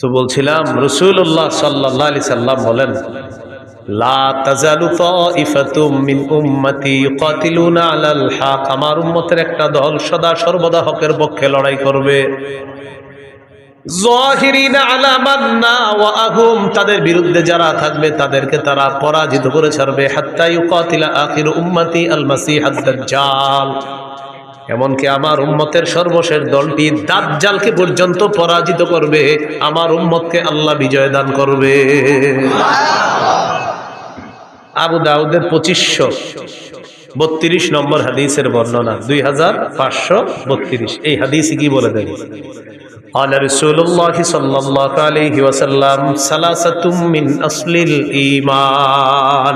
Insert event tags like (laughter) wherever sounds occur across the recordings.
তো বলছিলাম রসুল্লাহ সাল্লাহ আলি সাল্লাম বলেন আমার উম্মতের একটা দল সদা সর্বদা হকের পক্ষে লড়াই করবে। তাদের বিরুদ্ধে যারা থাকবে, তাদেরকে তারা পরাজিত করে ছাড়বে। হাত্তা ইউকাতিলা আখির উম্মতি আল মাসিহ দাজ্জাল এমনকি আমার উম্মতের সর্বশেষ দলটি দাজ্জালকে পর্যন্ত পরাজিত করবে আমার উম্মতকে আল্লাহ বিজয় দান করবে আবু দাউদের পঁচিশশো বত্রিশ নম্বর হাদিসের বর্ণনা দুই হাজার পাঁচশো বত্রিশ এই হাদিস কি বলে দেন قال رسول الله صلى الله عليه وسلم ثلاثة من أصل الإيمان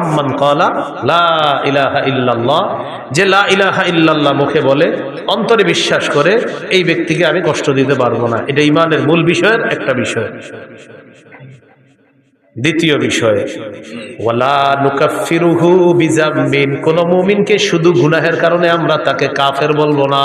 আম্মান কলা লা ইলাহা যে লা ইলাহা ইল্লাল্লাহ মুখে বলে, অন্তরে বিশ্বাস করে, এই ব্যক্তিকে আমি কষ্ট দিতে পারব না। এটা ইমানের মূল বিষয়ের একটা বিষয়। দ্বিতীয় বিষয়, ওয়ালা কোন মুমিনকে শুধু গুনাহের কারণে আমরা তাকে কাফের বলব না।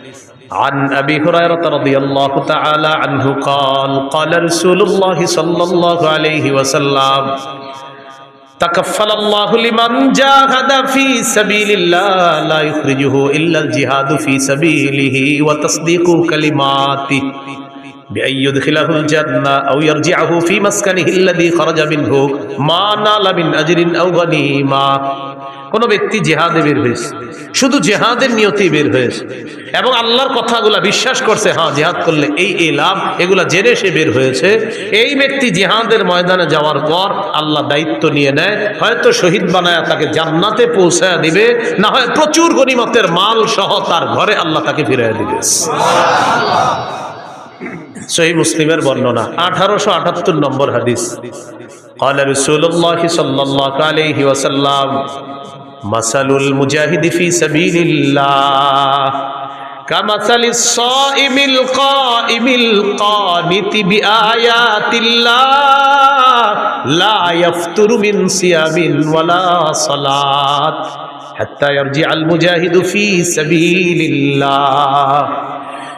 عن أبي هريرة رضي الله تعالى عنه قال قال رسول الله صلى الله عليه وسلم تكفل الله لمن جاهد في سبيل الله لا يخرجه إلا الجهاد في سبيله وتصديق كلماته. بأن يدخله الجنة أو يرجعه في مسكنه الذي خرج منه ما نال من أجر أو غنيمة কোন ব্যক্তি জেহাদে বের হয়েছে শুধু জেহাদের নিয়তি বের হয়েছে এবং আল্লাহর কথাগুলা বিশ্বাস করছে হ্যাঁ জেহাদ করলে এই এই লাভ এগুলা জেনে সে বের হয়েছে এই ব্যক্তি জেহাদের ময়দানে যাওয়ার পর আল্লাহ দায়িত্ব নিয়ে নেয় হয়তো শহীদ বানায় তাকে জান্নাতে পৌঁছায় দিবে না হয় প্রচুর গণিমতের মাল সহ তার ঘরে আল্লাহ তাকে ফিরিয়ে দিবে সহি মুসলিমের বর্ণনা আঠারোশো আটাত্তর নম্বর হাদিস قال رسول الله صلى الله عليه وسلم مثل المجاهد في سبيل الله كمثل الصائم القائم القانت بآيات الله لا يفتر من صيام ولا صلاة حتى يرجع المجاهد في سبيل الله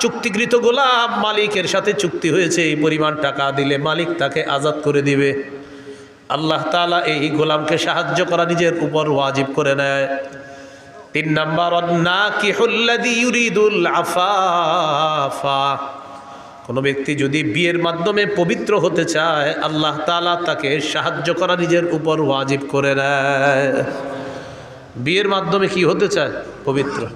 চুক্তিকৃত গোলাম, মালিকের সাথে চুক্তি হয়েছে, এই পরিমাণ টাকা দিলে মালিক তাকে আজাদ করে দিবে। আল্লাহ তাআলা এই গোলামকে সাহায্য করা নিজের উপর ওয়াজিব করে নেয়। তিন নম্বর কোনো ব্যক্তি যদি বিয়ের মাধ্যমে পবিত্র হতে চায়, আল্লাহ তাআলা তাকে সাহায্য করা নিজের উপর ওয়াজিব করে নেয়। বিয়ের মাধ্যমে কি হতে চায়? পবিত্র।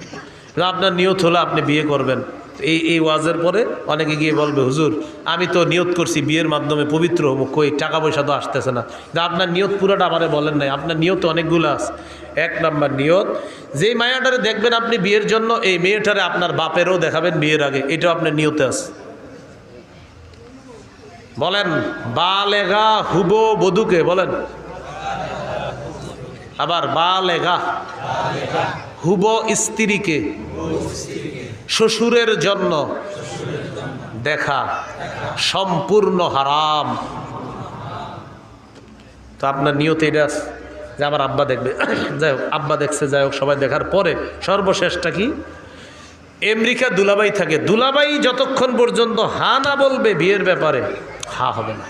আপনার নিয়ত হলো আপনি বিয়ে করবেন। এই এই ওয়াজের পরে অনেকে গিয়ে বলবে, হুজুর, আমি তো নিয়ত করছি বিয়ের মাধ্যমে পবিত্র হব কই টাকা পয়সা তো আসতেছে না। আপনার নিয়ত পুরোটা আমারে বলেন নাই। আপনার নিয়ত অনেকগুলো আছে। এক নাম্বার নিয়ত যেই মায়াটারে দেখবেন আপনি বিয়ের জন্য, এই মেয়েটারে আপনার বাপেরও দেখাবেন বিয়ের আগে। এটাও আপনার নিয়তে আছে। বলেন, বালেগা হুবো বধুকে বলেন। আবার, বালেগা হুব স্ত্রীকে শ্বশুরের জন্য দেখা সম্পূর্ণ হারাম। তো আপনার নিয়ত এটা যে আমার আব্বা দেখবে। (coughs) যাই হোক, আব্বা দেখছে, যাই হোক, সবাই দেখার পরে সর্বশেষটা কি? আমেরিকা দুলাবাই থাকে। দুলাবাই যতক্ষণ পর্যন্ত হা না বলবে বিয়ের ব্যাপারে, হা হবে না।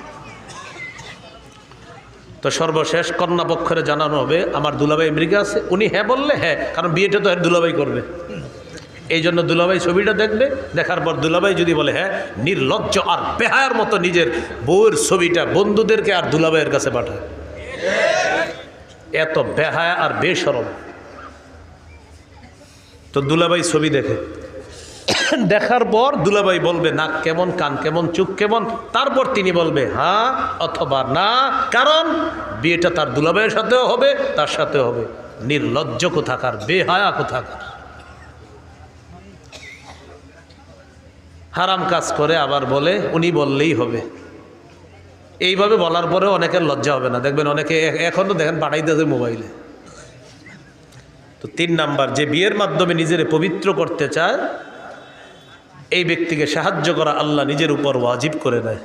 তো সর্বশেষ কন্যা পক্ষরে জানানো হবে, আমার দুলাভাই আমেরিকা আছে, উনি হ্যাঁ বললে হ্যাঁ কারণ বিয়েটা তো আর দুলাভাই করবে। এই জন্য দুলাভাই ছবিটা দেখবে, দেখার পর দুলাভাই যদি বলে হ্যাঁ নির্লজ্জ আর বেহায়ার মতো নিজের বউয়ের ছবিটা বন্ধুদেরকে আর দুলাভাইয়ের কাছে পাঠায়। এত বেহায়া আর বেসরম। তো দুলাভাই ছবি দেখে। দেখার পর দুলাভাই বলবে, নাক কেমন, কান কেমন, চুখ কেমন? তারপর তিনি বলবে হ্যাঁ অথবা না, কারণ বিয়েটা তার দুলাভাইয়ের সাথেও হবে, তার সাথেও হবে। নির্লজ্জ কোথাকার, বেহায়া কোথাকার? হারাম কাজ করে আবার বলে, উনি বললেই হবে। এইভাবে বলার পরেও অনেকের লজ্জা হবে না। দেখবেন অনেকে এ- এখনও দেখেন পাঠাইতেছে মোবাইলে। তো তিন নাম্বার, যে বিয়ের মাধ্যমে নিজের পবিত্র করতে চায়, এই ব্যক্তিকে সাহায্য করা আল্লাহ নিজের উপর ওয়াজিব করে দেয়।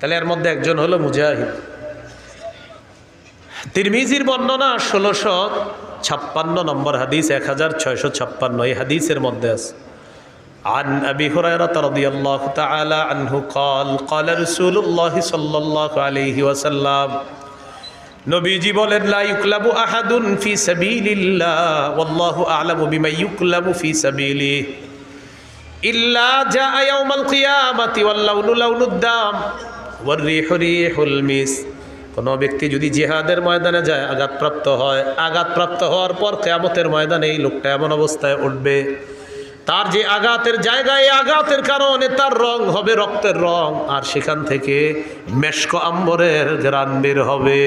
তাহলে এর মধ্যে একজন হলো মুজাহিদ। তিরমিজির বর্ণনা ষোলোশো ছাপ্পান্ন নম্বর হাদিস, এক হাজার ছয়শো ছাপ্পান্ন। এই হাদিসের মধ্যে আছে। عن أبي هريرة رضي الله تعالى عنه قال قال رسول الله صلى الله عليه وسلم নবীজি বলেন লা ইউকলাবু আহাদুন ফি সাবিলিল্লাহ ওয়াল্লাহু আ'লামু বিমা ইউকলাবু ফি সাবিলিহি ইল্লা জাআ ইয়াউমাল কিয়ামাতি ওয়াল লাউনু লাউনুদ দাম ওয়ার রিহু রিহুল মিস কোনো ব্যক্তি যদি জিহাদের ময়দানে যায় আঘাতপ্রাপ্ত হয় আঘাতপ্রাপ্ত হওয়ার পর কেয়ামতের ময়দানে এই লোকটা এমন অবস্থায় উঠবে তার যে আঘাতের জায়গায় আঘাতের কারণে তার রং হবে রক্তের রং। আর সেখান থেকে মেশক আম্বরের গ্রান বের হবে।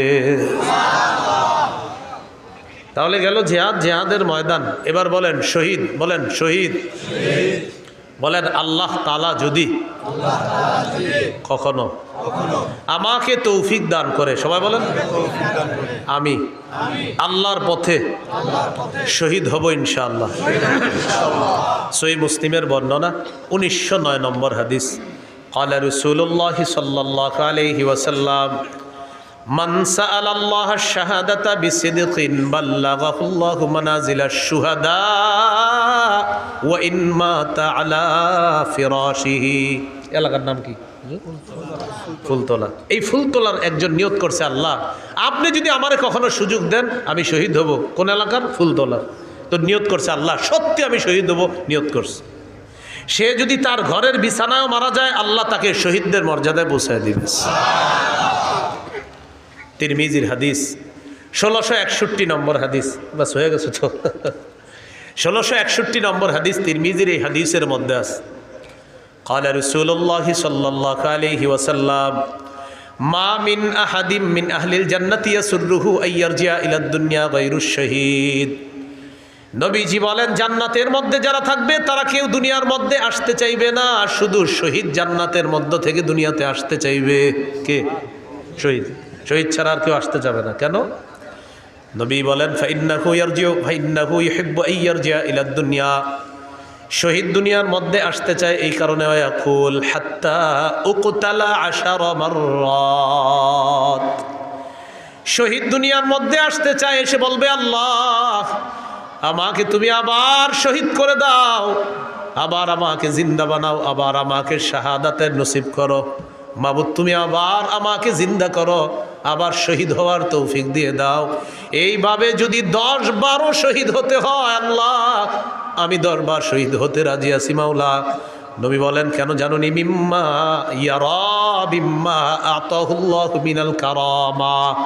তাহলে গেল জেহাদ জেহাদের ময়দান। এবার বলেন শহীদ বলেন শহীদ। বলেন আল্লাহ তালা যদি কখনো আমাকে তৌফিক দান করে সবাই বলেন আমি আল্লাহর পথে শহীদ হব ইনশাআল্লাহ সই মুসলিমের বর্ণনা উনিশশো নয় নম্বর হাদিস قال رسول الله صلى الله عليه وسلم من سأل الله الشهادة بصدق بلغه الله منازل الشهداء وإن مات على فراشه এলাকার নাম কি ফুলতলা। এই ফুলতলার একজন নিয়ত করছে আল্লাহ। আপনি যদি আমারে কখনো সুযোগ দেন, আমি শহীদ হব। কোন এলাকার? ফুলতলার। তো নিয়ত করছে আল্লাহ। সত্যি আমি শহীদ হব নিয়ত করছে। সে যদি তার ঘরের বিছানায় মারা যায়, আল্লাহ তাকে শহীদদের মর্যাদায় পৌঁছায় দিবে। তিরমিজির হাদিস, ষোলোশো একষট্টি নম্বর হাদিস। বাস হয়ে গেছে তো। ষোলোশো একষট্টি নম্বর হাদিস তিরমিজির এই হাদিসের মধ্যে আছে। قال رسول الله صلى الله عليه وسلم ما من أحد من أهل الجنة يسره أن يرجع إلى الدنيا غير الشهيد নবীজি বলেন জান্নাতের মধ্যে যারা থাকবে তারা কেউ দুনিয়ার মধ্যে আসতে চাইবে না শুধু শহীদ জান্নাতের মধ্য থেকে দুনিয়াতে আসতে চাইবে কে শহীদ শহীদ ছাড়া আর কেউ আসতে যাবে না কেন নবী বলেন ফাইন্নাহু ইয়ারজিউ ফাইন্নাহু ইউহিব্বু আইয়ারজিয়া ইলা দুনিয়া শহীদ দুনিয়ার মধ্যে আসতে চায় এই কারণে শহীদ দুনিয়ার মধ্যে আসতে চায়, এসে বলবে, আল্লাহ, আমাকে তুমি আবার শহীদ করে দাও। আবার আমাকে জিন্দা বানাও, আবার আমাকে শাহাদাতের নসিব করো। মাবুদ, তুমি আবার আমাকে জিন্দা করো। আবার শহীদ হওয়ার তৌফিক দিয়ে দাও। এইভাবে যদি দশ বারো শহীদ হতে হয়, আল্লাহ, আমি দরবার শহীদ হতে রাজি আছি, মাওলা। নবী বলেন, কেন জানুনি? মিম্মা ইয়ার বিম্মা আতাহুল্লাহ মিনাল কারামা।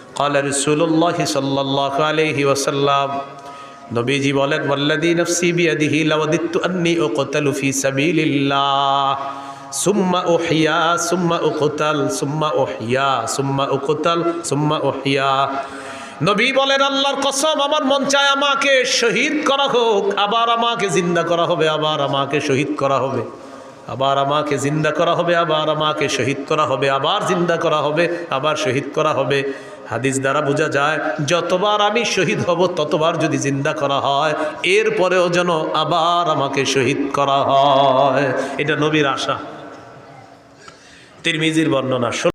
قال رسول الله صلى الله عليه وسلم নবীজি বলেন ওয়াল্লাযী নফসি বিয়াদিহি লাওয়াদিতু আন্নী উকতালু ফি সাবিলিল্লাহ সুম্মা উহিয়া সুম্মা উকতাল সুম্মা উহিয়া সুম্মা উকতাল সুম্মা উহিয়া নবী বলেন আল্লাহর কসম আমার মন চায় আমাকে শহীদ করা হোক আবার আমাকে জিন্দা করা হবে আবার আমাকে শহীদ করা হবে আবার আমাকে জিন্দা করা হবে আবার আমাকে শহীদ করা হবে আবার জিন্দা করা হবে আবার শহীদ করা হবে হাদিস দ্বারা বোঝা যায়, যতবার আমি শহীদ হব, ততবার যদি জিন্দা করা হয়, এরপরেও যেন আবার আমাকে শহীদ করা হয়। এটা নবীর আশা। তিরমিজির বর্ণনা